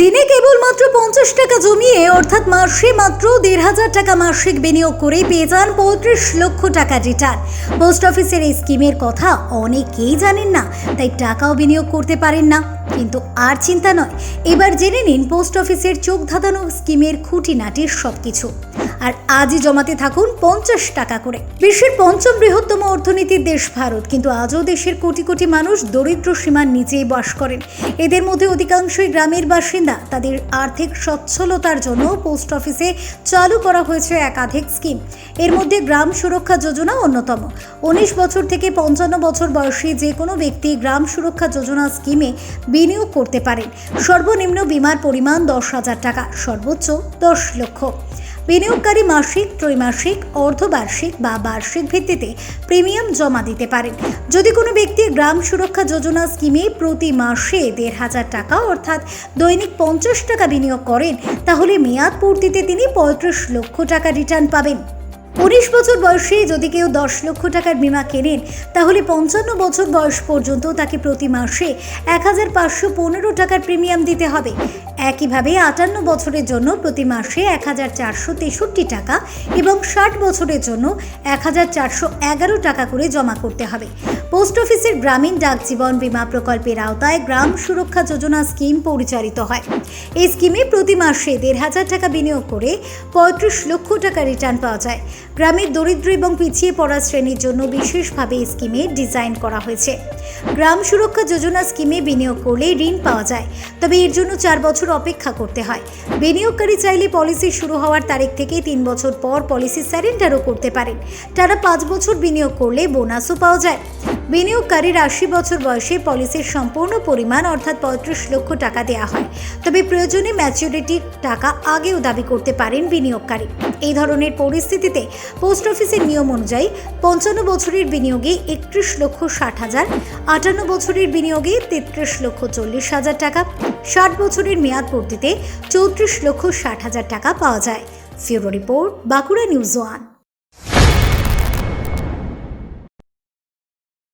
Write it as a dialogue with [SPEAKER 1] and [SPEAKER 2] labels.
[SPEAKER 1] দিনে কেবলমাত্র পঞ্চাশ টাকা জমিয়ে, অর্থাৎ মাসে মাত্র দেড় হাজার টাকা মাসিক বিনিয়োগ করে পেয়ে যান পঁয়ত্রিশ লক্ষ টাকা রিটার্ন পোস্ট অফিসের এই স্কিমের কথা অনেকেই জানেন না, তাই টাকাও বিনিয়োগ করতে পারেন না। কিন্তু আর চিন্তা নয়, এবার জেনে নিন পোস্ট অফিসের চোখ ধাঁধানো স্কিমের খুঁটিনাটির সব কিছু আর আজই জমাতে থাকুন পঞ্চাশ টাকা করে। বিশ্বের পঞ্চম বৃহত্তম অর্থনীতির দেশ ভারত, কিন্তু আজও দেশের কোটি কোটি মানুষ দরিদ্র সীমার নিচেই বাস করেন। এদের মধ্যে অধিকাংশই গ্রামের বাসিন্দা। তাদের আর্থিক সচ্ছলতার জন্য পোস্ট অফিসে চালু করা হয়েছে একাধিক স্কিম। এর মধ্যে গ্রাম সুরক্ষা যোজনা অন্যতম। উনিশ বছর থেকে পঞ্চান্ন বছর বয়সী যে কোনো ব্যক্তি গ্রাম সুরক্ষা যোজনা স্কিমে বিনিয়োগ করতে পারেন। সর্বনিম্ন বিমার পরিমাণ দশ হাজার টাকা, সর্বোচ্চ দশ লক্ষ। বিনিয়োগকারী মাসিক, ত্রৈমাসিক, অর্ধবার্ষিক বা বার্ষিক ভিত্তিতে প্রিমিয়াম জমা দিতে পারেন। যদি কোনো ব্যক্তি গ্রাম সুরক্ষা যোজনা স্কিমে প্রতি মাসে দেড় হাজার টাকা অর্থাৎ দৈনিক পঞ্চাশ টাকা বিনিয়োগ করেন, তাহলে মেয়াদ পূর্তিতে তিনি পঁয়ত্রিশ লক্ষ টাকা রিটার্ন পাবেন। উনিশ বছর বয়সে যদি কেউ দশ লক্ষ টাকার বিমা কেনেন, তাহলে পঞ্চান্ন বছর বয়স পর্যন্ত তাকে প্রতি মাসে এক হাজার পাঁচশো পনেরো টাকার প্রিমিয়াম দিতে হবে। একইভাবে আটান্ন বছরের জন্য প্রতি মাসে এক হাজার চারশো তেষট্টি টাকা এবং ষাট বছরের জন্য এক হাজার চারশো এগারো টাকা করে জমা করতে হবে। পোস্ট অফিসের গ্রামীণ ডাক জীবন বীমা প্রকল্পের আওতায় গ্রাম সুরক্ষা যোজনা স্কিম পরিচালিত হয়। এই স্কিমে প্রতি মাসে দেড় হাজার টাকা বিনিয়োগ করে পঁয়ত্রিশ লক্ষ টাকা রিটার্ন পাওয়া যায়। গ্রামের দরিদ্র এবং পিছিয়ে পড়া শ্রেণির জন্য বিশেষভাবে এই স্কিমে ডিজাইন করা হয়েছে। গ্রাম সুরক্ষা যোজনা স্কিমে বিনিয়োগ করলে ঋণ পাওয়া যায়, তবে এর জন্য চার বছর অপেক্ষা করতে হয়। বিনিয়োগকারী চাইলে পলিসি শুরু হওয়ার তারিখ থেকে তিন বছর পর পলিসি স্যারেন্ডারও করতে পারেন। তারা পাঁচ বছর বিনিয়োগ করলে বোনাসও পাওয়া যায়। বিনিয়োগকারীর আশি বছর বয়সে পলিসির সম্পূর্ণ পরিমাণ, অর্থাৎ পঁয়ত্রিশ লক্ষ টাকা দেওয়া হয়। তবে প্রয়োজনে ম্যাচিউরিটির টাকা আগেও দাবি করতে পারেন বিনিয়োগকারী। এই ধরনের পরিস্থিতিতে পোস্ট অফিসের নিয়ম অনুযায়ী পঞ্চান্ন বছরের বিনিয়োগে একত্রিশ লক্ষ ষাট হাজার, আটান্ন বছরের বিনিয়োগে তেত্রিশ লক্ষ চল্লিশ হাজার টাকা, ষাট বছরের মেয়াদ পূর্তিতে চৌত্রিশ লক্ষ ষাট হাজার টাকা পাওয়া যায়। Bureau report, Bankura news one.